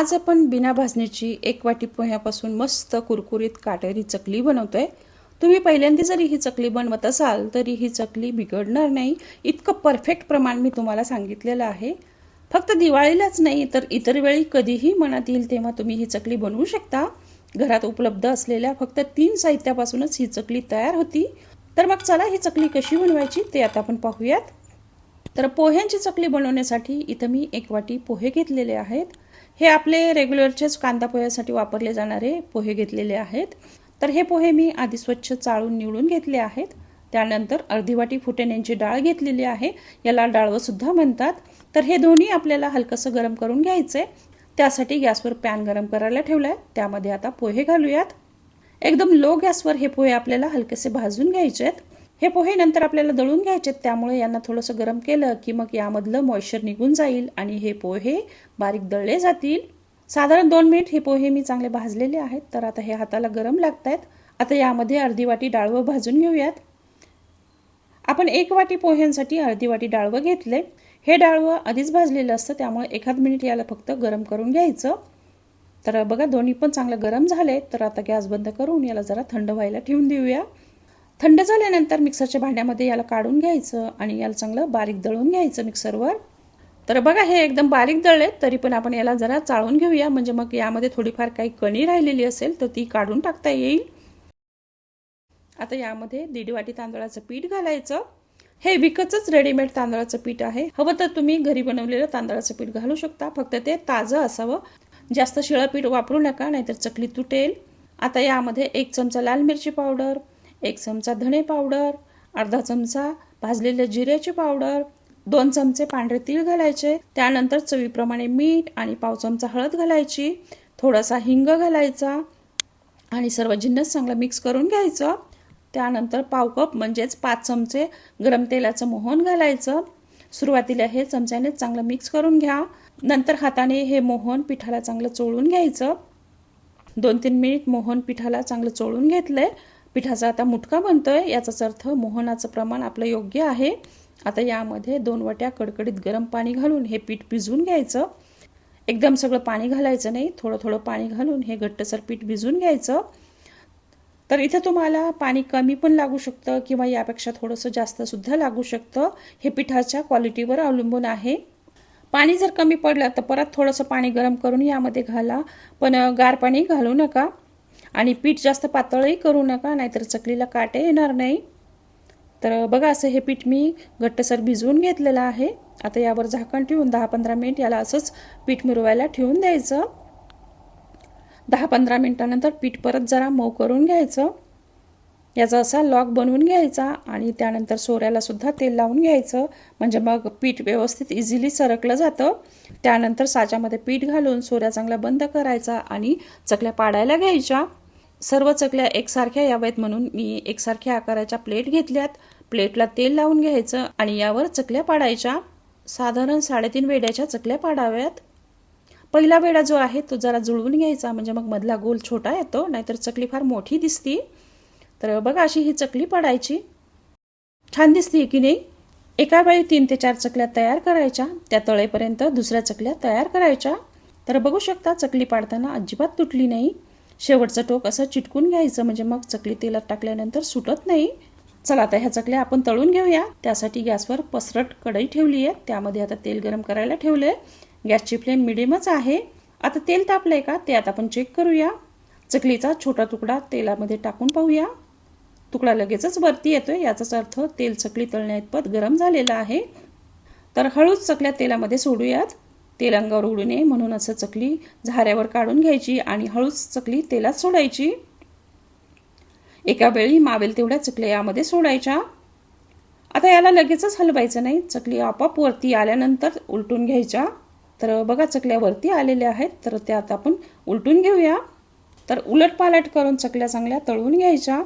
आज आपण बिना भाजणीची एक वाटी पोह्यापासून मस्त कुरकुरीत काटेरी चकली बनवतोय. तुम्ही पहिल्यांदा जरी ही चकली बनवत असाल तरी ही चकली बिघडणार नाही. इतकं परफेक्ट प्रमाण मी तुम्हाला सांगितलेलं आहे. फक्त दिवाळीलाच नाही तर इतर वेळी कधीही मनात येईल तेव्हा तुम्ही ही चकली बनवू शकता. घरात उपलब्ध असलेल्या फक्त तीन साहित्यापासूनच ही चकली तयार होती. तर मग चला ही चकली कशी बनवायची ते आता आपण पाहूयात. तर पोह्यांची चकली बनवण्यासाठी इथं मी एक वाटी पोहे घेतलेले आहेत. हे आपले रेग्युलरचेच कांदा पोह्यासाठी वापरले जाणारे पोहे घेतलेले आहेत. तर हे पोहे मी आधी स्वच्छ चाळून निवडून घेतले आहेत. त्यानंतर अर्धी वाटी फुटेण्यांची डाळ घेतलेली आहे. याला डाळवं सुद्धा म्हणतात. तर हे दोन्ही आपल्याला हलकंसं गरम करून घ्यायचे त्यासाठी गॅसवर पॅन गरम करायला ठेवला आहे त्यामध्ये आता पोहे घालूयात. एकदम लो गॅसवर हे पोहे आपल्याला हलकेसे भाजून घ्यायचे आहेत हे पोहे नंतर आपल्याला दळून घ्यायचे त्यामुळे यांना थोडंसं गरम केलं की मग यामधलं मॉइश्चर निघून जाईल आणि हे पोहे बारीक दळले जातील. साधारण दोन मिनिट हे पोहे मी चांगले भाजलेले आहेत तर आता हे हाताला गरम लागत आहेत आता यामध्ये अर्धी वाटी डाळवं भाजून घेऊयात. आपण एक वाटी पोह्यांसाठी अर्धी वाटी डाळवं घेतले. हे डाळवं आधीच भाजलेलं असतं त्यामुळे एखाद मिनिट याला फक्त गरम करून घ्यायचं. तर बघा दोन्ही पण चांगलं गरम झाले तर आता गॅस बंद करून याला जरा थंड व्हायला ठेवून देऊया. थंड झाल्यानंतर मिक्सरच्या भांड्यामध्ये याला काढून घ्यायचं आणि याला चांगलं बारीक दळून घ्यायचं मिक्सरवर. तर बघा हे एकदम बारीक दळले तरी पण आपण याला जरा चाळून घेऊया. म्हणजे मग यामध्ये थोडीफार काही कणी राहिलेली असेल तर ती काढून टाकता येईल. आता यामध्ये दीड वाटी तांदळाचं पीठ घालायचं. हे विकतच रेडीमेड तांदळाचं पीठ आहे. हवं तर तुम्ही घरी बनवलेलं तांदळाचं पीठ घालू शकता. फक्त ते ताजं असावं. जास्त शिळं पीठ वापरू नका नाहीतर चकली तुटेल. आता यामध्ये एक चमचा लाल मिरची पावडर एक चमचा धणे पावडर अर्धा चमचा भाजलेल्या जिऱ्याची पावडर दोन चमचे पांढरे तीळ घालायचे त्यानंतर चवीप्रमाणे मीठ आणि पाव चमचा हळद घालायची थोडासा हिंग घालायचा आणि सर्व जिन्नस चांगला मिक्स करून घ्यायचं. त्यानंतर पाव कप म्हणजेच पाच चमचे गरम तेलाचं मोहन घालायचं. सुरुवातीला हे चमच्याने चांगलं मिक्स करून घ्या. नंतर हाताने हे मोहन पिठाला चांगलं चोळून घ्यायचं. दोन तीन मिनिट मोहन पिठाला चांगलं चोळून घेतलंय. पिठाचा आता मुटका बनतोय. याचाच अर्थ मोहनाचं प्रमाण आपलं योग्य आहे. आता यामध्ये दोन वाट्या कडकडीत गरम पाणी घालून हे पीठ भिजवून घ्यायचं. एकदम सगळं पाणी घालायचं नाही. थोडं थोडं पाणी घालून हे घट्टसर पीठ भिजवून घ्यायचं. तर इथं तुम्हाला पाणी कमी पण लागू शकतं किंवा यापेक्षा थोडंसं जास्तसुद्धा लागू शकतं. हे पिठाच्या क्वालिटीवर अवलंबून आहे. पाणी जर कमी पडलं तर परत थोडंसं पाणी गरम करून यामध्ये घाला. पण गार पाणी घालू नका. आणि पीठ जास्त पातळही करू नका नाहीतर चकलीला काटे येणार नाही. तर बघा असं हे पीठ मी घट्टसर भिजवून घेतलेलं आहे. आता यावर झाकण ठेवून दहा पंधरा मिनिट याला असंच पीठ मिरवायला ठेवून द्यायचं. दहा पंधरा मिनिटानंतर पीठ परत जरा मऊ करून घ्यायचं. याचा असा लॉक बनवून घ्यायचा आणि त्यानंतर सोऱ्याला सुद्धा तेल लावून घ्यायचं. म्हणजे मग पीठ व्यवस्थित इझिली सरकलं जातं. त्यानंतर साच्यामध्ये पीठ घालून सोऱ्या चांगला बंद करायचा आणि चकल्या पाडायला घ्यायच्या. सर्व चकल्या एकसारख्या याव्यात म्हणून मी एकसारख्या आकाराच्या प्लेट घेतल्यात. प्लेटला तेल लावून घ्यायचं आणि यावर चकल्या पाडायच्या. साधारण साडेतीन वेड्याच्या चकल्या पाडाव्यात. पहिला वेडा जो आहे तो जरा जुळवून घ्यायचा म्हणजे मग मधला गोल छोटा येतो नाहीतर चकली फार मोठी दिसती. तर बघा अशी ही चकली पाडायची. छान दिसते की नाही? एका वेळी तीन ते चार चकल्या तयार करायच्या. त्या तळेपर्यंत दुसऱ्या चकल्या तयार करायच्या. तर बघू शकता चकली पाडताना अजिबात तुटली नाही. शेवटचं टोक असं चिटकून घ्यायचं. म्हणजे मग चकली तेलात टाकल्यानंतर सुटत नाही. चला आता ह्या चकल्या आपण तळून घेऊया. त्यासाठी गॅसवर पसरट कढई ठेवली आहे त्यामध्ये आता तेल गरम करायला ठेवलं आहे गॅसची फ्लेम मिडियमच आहे. आता तेल तापलंय का? ते आता आपण चेक करूया. चकलीचा छोटा तुकडा तेलामध्ये टाकून पाहूया. तुकडा लगेचच वरती येतोय. याचाच अर्थ तेल चकली तळण्याइतपत गरम झालेलं आहे. तर हळूच चकल्या तेलामध्ये सोडूयात. तेल अंगावर उडू नये म्हणून असं चकली झाऱ्यावर काढून घ्यायची आणि हळूच चकली तेलात सोडायची. एका वेळी मावेल तेवढ्या चकल्या यामध्ये सोडायच्या. आता याला लगेचच हलवायचं नाही. चकली आपोआप वरती आल्यानंतर उलटून घ्यायच्या. तर बघा चकल्या वरती आलेल्या आहेत. तर त्या आता आपण उलटून घेऊया. तर उलट पालट करून चकल्या चांगल्या तळून घ्यायच्या.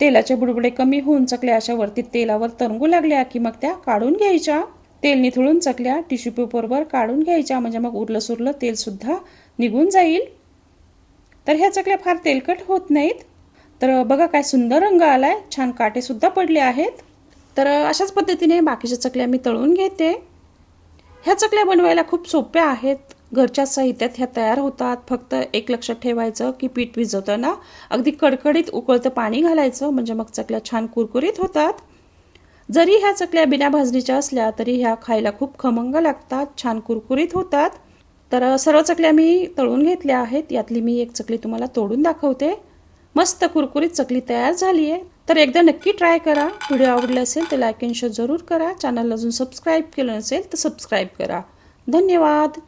तेलाचे बुडबुडे कमी होऊन चकल्या अशा वरती तेलावर तरंगू लागल्या की मग त्या काढून घ्यायच्या. तेल निथळून चकल्या टिश्यू पेपरवर काढून घ्यायच्या. म्हणजे मग उरलं सुरलं तेलसुद्धा निघून जाईल. तर ह्या चकल्या फार तेलकट होत नाहीत. तर बघा काय सुंदर रंग आलाय. छान काटेसुद्धा पडले आहेत. तर अशाच पद्धतीने बाकीच्या चकल्या मी तळून घेते. ह्या चकल्या बनवायला खूप सोप्या आहेत. घरच्या साहित्यात ह्या तयार होतात. फक्त एक लक्षात ठेवायचं की पीठ भिजवताना अगदी कडकडीत उकळतं पाणी घालायचं. म्हणजे मग चकल्या छान कुरकुरीत होतात. जरी ह्या चकल्या बिना भाजणीच्या असल्या तरी ह्या खायला खूप खमंग लागतात छान कुरकुरीत होतात. तर सर्व चकल्या मी तळून घेतल्या आहेत. यातली मी एक चकली तुम्हाला तोडून दाखवते. मस्त कुरकुरीत चकली तयार झाली आहे. तर एकदा नक्की ट्राय करा. व्हिडिओ आवडला असेल तर लाईक अँड शेअर जरूर करा. चॅनल अजून सबस्क्राईब केलं नसेल तर सबस्क्राईब करा. धन्यवाद.